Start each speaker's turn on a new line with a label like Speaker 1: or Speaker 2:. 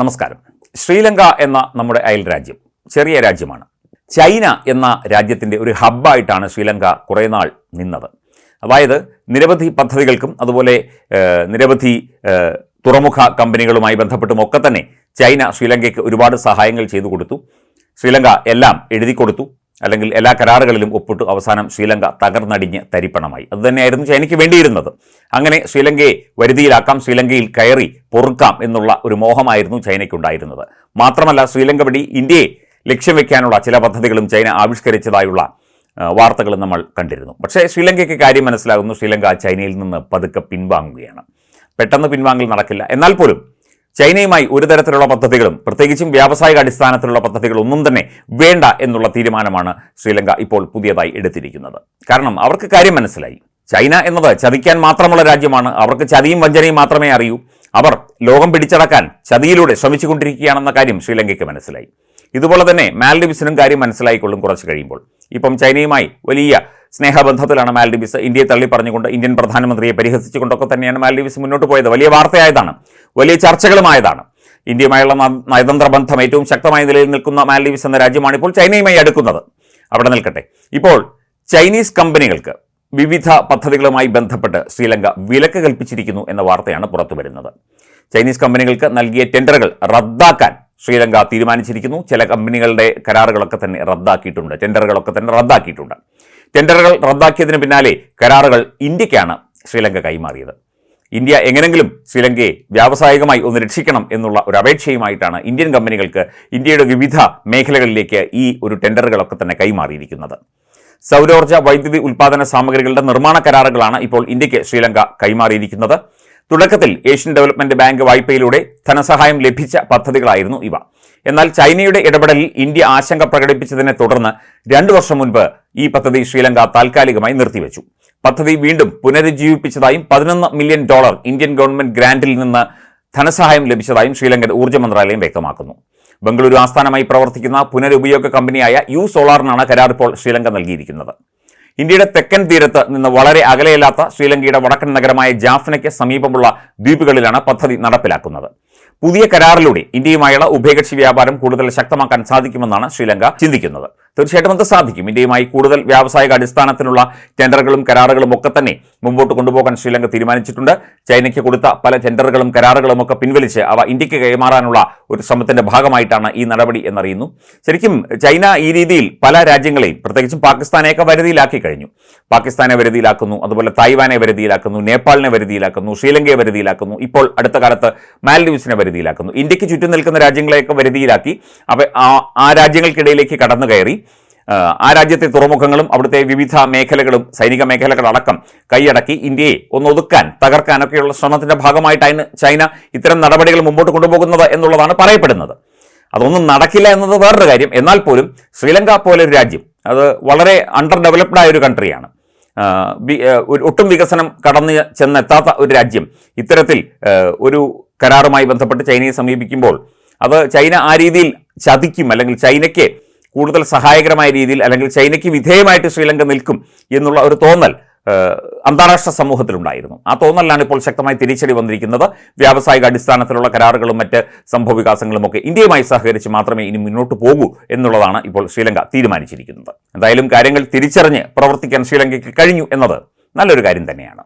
Speaker 1: നമസ്കാരം. ശ്രീലങ്ക എന്ന നമ്മുടെ അയൽ രാജ്യം ചെറിയ രാജ്യമാണ്. ചൈന എന്ന രാജ്യത്തിന്റെ ഒരു ഹബ്ബായിട്ടാണ് ശ്രീലങ്ക കുറേ നാൾ നിന്നത്. അതായത് നിരവധി പദ്ധതികൾക്കും അതുപോലെ നിരവധി തുറമുഖ കമ്പനികളുമായി ബന്ധപ്പെട്ടും ഒക്കെ തന്നെ ചൈന ശ്രീലങ്കയ്ക്ക് ഒരുപാട് സഹായങ്ങൾ ചെയ്തു കൊടുത്തു. ശ്രീലങ്ക എല്ലാം എഴുതി കൊടുത്തു. അല്ലെങ്കിൽ എല്ലാ കരാറുകളിലും ഒപ്പിട്ടു അവസാനം ശ്രീലങ്ക തകർന്നടിഞ്ഞ് തരിപ്പണമായി. അതുതന്നെയായിരുന്നു ചൈനയ്ക്ക് വേണ്ടിയിരുന്നത്. അങ്ങനെ ശ്രീലങ്കയെ വരുതിയിലാക്കാം ശ്രീലങ്കയിൽ കയറി പൊറുക്കാം എന്നുള്ള ഒരു മോഹമായിരുന്നു ചൈനയ്ക്കുണ്ടായിരുന്നത്. മാത്രമല്ല ശ്രീലങ്ക വഴി ഇന്ത്യയെ ലക്ഷ്യം വയ്ക്കാനുള്ള ചില പദ്ധതികളും ചൈന ആവിഷ്കരിച്ചതായുള്ള വാർത്തകൾ നമ്മൾ കണ്ടിരുന്നു. പക്ഷേ ശ്രീലങ്കയ്ക്ക് കാര്യം മനസ്സിലാകുന്നു. ശ്രീലങ്ക ചൈനയിൽ നിന്ന് പതുക്കെ പിൻവാങ്ങുകയാണ്. പെട്ടെന്ന് പിൻവാങ്ങൽ നടക്കില്ല. എന്നാൽ പോലും ചൈനയുമായി ഒരു തരത്തിലുള്ള പദ്ധതികളും പ്രത്യേകിച്ചും വ്യാവസായിക അടിസ്ഥാനത്തിലുള്ള പദ്ധതികളും ഒന്നും തന്നെ വേണ്ട എന്നുള്ള തീരുമാനമാണ് ശ്രീലങ്ക ഇപ്പോൾ പുതിയതായി എടുത്തിരിക്കുന്നത്. കാരണം അവർക്ക് കാര്യം മനസ്സിലായി. ചൈന എന്നത് ചതിക്കാൻ മാത്രമുള്ള രാജ്യമാണ്. അവർക്ക് ചതിയും വഞ്ചനയും മാത്രമേ അറിയൂ. അവർ ലോകം പിടിച്ചടക്കാൻ ചതിയിലൂടെ ശ്രമിച്ചുകൊണ്ടിരിക്കുകയാണെന്ന കാര്യം ശ്രീലങ്കയ്ക്ക് മനസ്സിലായി. ഇതുപോലെ തന്നെ മാൽഡിവ്സിനും കാര്യം മനസ്സിലായിക്കൊള്ളും കുറച്ച് കഴിയുമ്പോൾ. ഇപ്പം ചൈനയുമായി വലിയ സ്നേഹബന്ധത്തിലാണ് മാൽഡിവ്സ് ഇന്ത്യയെ തള്ളി പറഞ്ഞുകൊണ്ട് ഇന്ത്യൻ പ്രധാനമന്ത്രിയെ പരിഹസിച്ചുകൊണ്ടൊക്കെ തന്നെയാണ് മാൽഡിവ്സ് മുന്നോട്ട് പോയത്. വലിയ വാർത്തയായതാണ്. വലിയ ചർച്ചകളുമായതാണ്. ഇന്ത്യയുമായുള്ള നയതന്ത്ര ബന്ധം ഏറ്റവും ശക്തമായ നിലയിൽ നിൽക്കുന്ന മാൽഡീവ്സ് എന്ന രാജ്യമാണ് ഇപ്പോൾ ചൈനയുമായി അടുക്കുന്നത്. അവിടെ നിൽക്കട്ടെ. ഇപ്പോൾ ചൈനീസ് കമ്പനികൾക്ക് വിവിധ പദ്ധതികളുമായി ബന്ധപ്പെട്ട് ശ്രീലങ്ക വിലക്ക് കൽപ്പിച്ചിരിക്കുന്നു എന്ന വാർത്തയാണ് പുറത്തു വരുന്നത് ചൈനീസ് കമ്പനികൾക്ക് നൽകിയ ടെൻഡറുകൾ റദ്ദാക്കാൻ ശ്രീലങ്ക തീരുമാനിച്ചിരിക്കുന്നു. ചില കമ്പനികളുടെ കരാറുകളൊക്കെ തന്നെ റദ്ദാക്കിയിട്ടുണ്ട്. ടെൻഡറുകളൊക്കെ തന്നെ റദ്ദാക്കിയിട്ടുണ്ട്. ടെൻഡറുകൾ റദ്ദാക്കിയതിന് പിന്നാലെ കരാറുകൾ ഇന്ത്യക്കാണ് ശ്രീലങ്ക കൈമാറിയത്. ഇന്ത്യ എങ്ങനെങ്കിലും ശ്രീലങ്കയെ വ്യാവസായികമായി ഒന്ന് രക്ഷിക്കണം എന്നുള്ള ഒരു അപേക്ഷയുമായിട്ടാണ് ഇന്ത്യൻ കമ്പനികൾക്ക് ഇന്ത്യയുടെ വിവിധ മേഖലകളിലേക്ക് ഈ ഒരു ടെൻഡറുകളൊക്കെ തന്നെ കൈമാറിയിരിക്കുന്നത്. സൗരോർജ വൈദ്യുതി ഉൽപ്പാദന സാമഗ്രികളുടെ നിർമ്മാണ കരാറുകളാണ് ഇപ്പോൾ ഇന്ത്യയ്ക്ക് ശ്രീലങ്ക കൈമാറിയിരിക്കുന്നത്. തുടക്കത്തിൽ ഏഷ്യൻ ഡെവലപ്മെന്റ് ബാങ്ക് വായ്പയിലൂടെ ധനസഹായം ലഭിച്ച പദ്ധതികളായിരുന്നു ഇവ. എന്നാൽ ചൈനയുടെ ഇടപെടലിൽ ഇന്ത്യ ആശങ്ക പ്രകടിപ്പിച്ചതിനെ തുടർന്ന് രണ്ടു വർഷം മുൻപ് ഈ പദ്ധതി ശ്രീലങ്ക താൽക്കാലികമായി നിർത്തിവെച്ചു. പദ്ധതി വീണ്ടും പുനരുജ്ജീവിപ്പിച്ചതായും പതിനൊന്ന് മില്യൺ ഡോളർ ഇന്ത്യൻ ഗവൺമെന്റ് ഗ്രാന്റിൽ നിന്ന് ധനസഹായം ലഭിച്ചതായും ശ്രീലങ്കൻ ഊർജ മന്ത്രാലയം വ്യക്തമാക്കുന്നു. ബംഗളൂരു ആസ്ഥാനമായി പ്രവർത്തിക്കുന്ന പുനരുപയോഗ കമ്പനിയായ യു സോളാറിനാണ് കരാർ ഇപ്പോൾ ശ്രീലങ്ക നൽകിയിരിക്കുന്നത്. ഇന്ത്യയുടെ തെക്കൻ തീരത്ത് നിന്ന് വളരെ അകലെയല്ലാത്ത ശ്രീലങ്കയുടെ വടക്കൻ നഗരമായ ജാഫ്നയ്ക്ക് സമീപമുള്ള ദ്വീപുകളിലാണ് പദ്ധതി നടപ്പിലാക്കുന്നത്. പുതിയ കരാറിലൂടെ ഇന്ത്യയുമായുള്ള ഉഭയകക്ഷി വ്യാപാരം കൂടുതൽ ശക്തമാക്കാൻ സാധിക്കുമെന്നാണ് ശ്രീലങ്ക ചിന്തിക്കുന്നത്. തീർച്ചയായിട്ടും അത് സാധിക്കും. ഇന്ത്യയുമായി കൂടുതൽ വ്യാവസായിക അടിസ്ഥാനത്തിലുള്ള ടെൻഡറുകളും കരാറുകളും ഒക്കെ തന്നെ മുമ്പോട്ട് കൊണ്ടുപോകാൻ ശ്രീലങ്ക തീരുമാനിച്ചിട്ടുണ്ട്. ചൈനയ്ക്ക് കൊടുത്ത പല ടെൻഡറുകളും കരാറുകളും ഒക്കെ പിൻവലിച്ച് അവ ഇന്ത്യയ്ക്ക് കൈമാറാനുള്ള ഒരു ശ്രമത്തിന്റെ ഭാഗമായിട്ടാണ് ഈ നടപടി എന്നറിയുന്നു. ശരിക്കും ചൈന ഈ രീതിയിൽ പല രാജ്യങ്ങളെയും പ്രത്യേകിച്ചും പാകിസ്ഥാനെയൊക്കെ വരുതിയിലാക്കി കഴിഞ്ഞു. പാകിസ്ഥാനെ വരുതിയിലാക്കുന്നു അതുപോലെ തായ്വാനെ വരുതിയിലാക്കുന്നു നേപ്പാളിനെ വരുതിയിലാക്കുന്നു ശ്രീലങ്കയെ വരുതിയിലാക്കുന്നു ഇപ്പോൾ അടുത്ത കാലത്ത് മാലദ്വീപ്സിനെ വരുതിയിലാക്കുന്നു. ഇന്ത്യയ്ക്ക് ചുറ്റും നിൽക്കുന്ന രാജ്യങ്ങളെയൊക്കെ വരുതിയിലാക്കി അവ ആ- രാജ്യങ്ങൾക്കിടയിലേക്ക് കടന്നു കയറി ആ, രാജ്യത്തെ തുറമുഖങ്ങളും അവിടുത്തെ വിവിധ മേഖലകളും സൈനിക മേഖലകളടക്കം കൈയടക്കി ഇന്ത്യയെ ഒന്ന് ഒതുക്കാൻ തകർക്കാനൊക്കെയുള്ള ശ്രമത്തിന്റെ ഭാഗമായിട്ടാണ് ചൈന ഇത്തരം നടപടികൾ മുമ്പോട്ട് കൊണ്ടുപോകുന്നത് എന്നുള്ളതാണ് പറയപ്പെടുന്നത്. അതൊന്നും നടക്കില്ല എന്നത് വേറൊരു കാര്യം. എന്നാൽ പോലും ശ്രീലങ്ക പോലെ ഒരു രാജ്യം അത് വളരെ അണ്ടർ ഡെവലപ്ഡ് ആയ ഒരു കൺട്രിയാണ് ഒട്ടും വികസനം കടന്ന് ചെന്നെത്താത്ത ഒരു രാജ്യം. ഇത്തരത്തിൽ ഒരു കരാറുമായി ബന്ധപ്പെട്ട് ചൈനയെ സമീപിക്കുമ്പോൾ അത് ചൈന ആ രീതിയിൽ ചതിക്കും അല്ലെങ്കിൽ ചൈനയ്ക്ക് കൂടുതൽ സഹായകരമായ രീതിയിൽ അല്ലെങ്കിൽ ചൈനയ്ക്ക് വിധേയമായിട്ട് ശ്രീലങ്ക നിൽക്കും എന്നുള്ള ഒരു തോന്നൽ അന്താരാഷ്ട്ര സമൂഹത്തിലുണ്ടായിരുന്നു. ആ തോന്നലിലാണ് ഇപ്പോൾ ശക്തമായി തിരിച്ചടി വന്നിരിക്കുന്നത്. വ്യാവസായിക അടിസ്ഥാനത്തിലുള്ള കരാറുകളും മറ്റ് സംഭവ വികാസങ്ങളും ഒക്കെ ഇന്ത്യയുമായി സഹകരിച്ച് മാത്രമേ ഇനി മുന്നോട്ട് പോകൂ എന്നുള്ളതാണ് ഇപ്പോൾ ശ്രീലങ്ക തീരുമാനിച്ചിരിക്കുന്നത്. എന്തായാലും കാര്യങ്ങൾ തിരിച്ചറിഞ്ഞ് പ്രവർത്തിക്കാൻ ശ്രീലങ്കയ്ക്ക് കഴിഞ്ഞു എന്നത് നല്ലൊരു കാര്യം തന്നെയാണ്.